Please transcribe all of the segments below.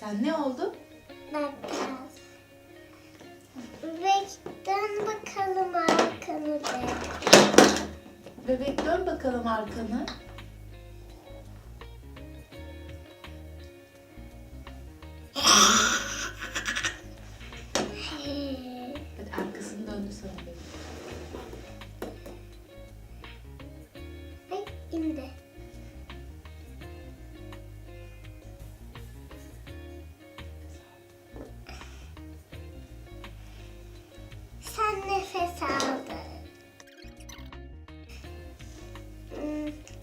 Sen ne oldun? Makas. Bebek dön bakalım arkanı de. Bebek dön bakalım arkanı.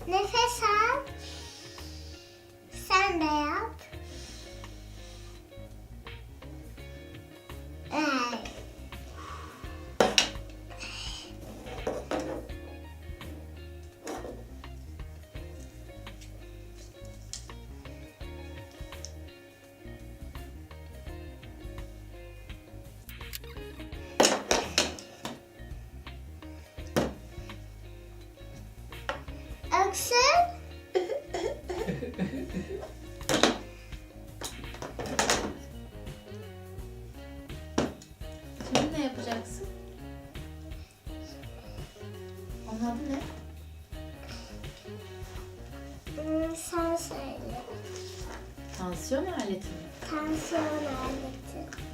Nefes al. Öksür. Şimdi ne yapacaksın? Onun adı ne? Hmm, Sen söyle. Tansiyon aleti mi? Tansiyon aleti.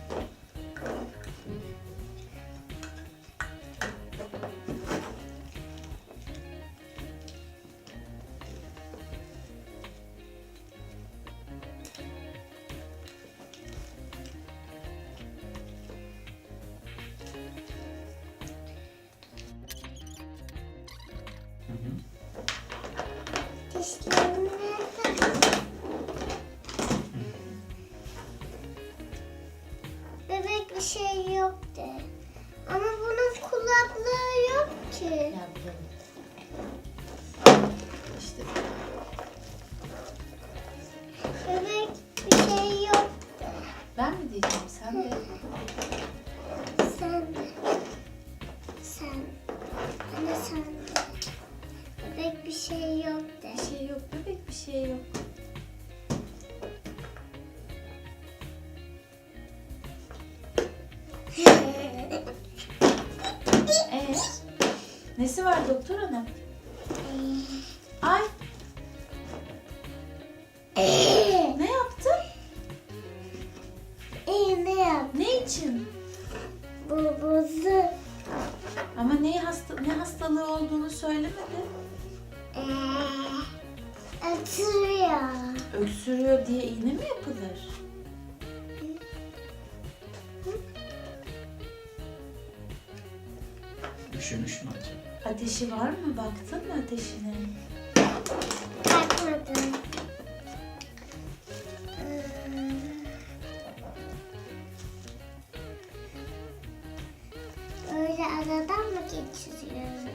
Bebek bir şey yok de. Ama bunun kulaklığı yok ki. İşte Bebek bir şey yok de. ben mi diyeceğim sen de? Sen de. Sen. Anne sen de. Bir şey yok de. Bir şey yok bebek bir şey yok. Ee, nesi var doktor hanım? Ay ne yaptın? İyi ne yap? Ne için? Babası. Ama neyi hasta ne hastalığı olduğunu söylemedi. Ee, Atıyor. Öksürüyor diye iğne mi yapılır? Üşümüş mü acaba? Ateşi var mı? Baktın mı ateşine? Bakmadım. Ee, Öyle aradan mı geçiriyoruz?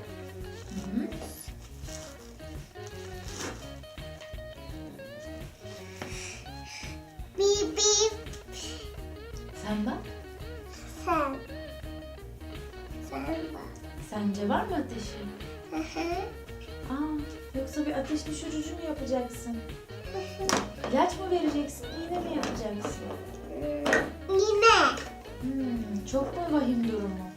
Sence var mı ateşi? Hı hı. Aa, yoksa bir ateş düşürücü mü yapacaksın? İlaç mı vereceksin, iğne mi yapacaksın? Yine. Hmm, çok mu vahim durumu?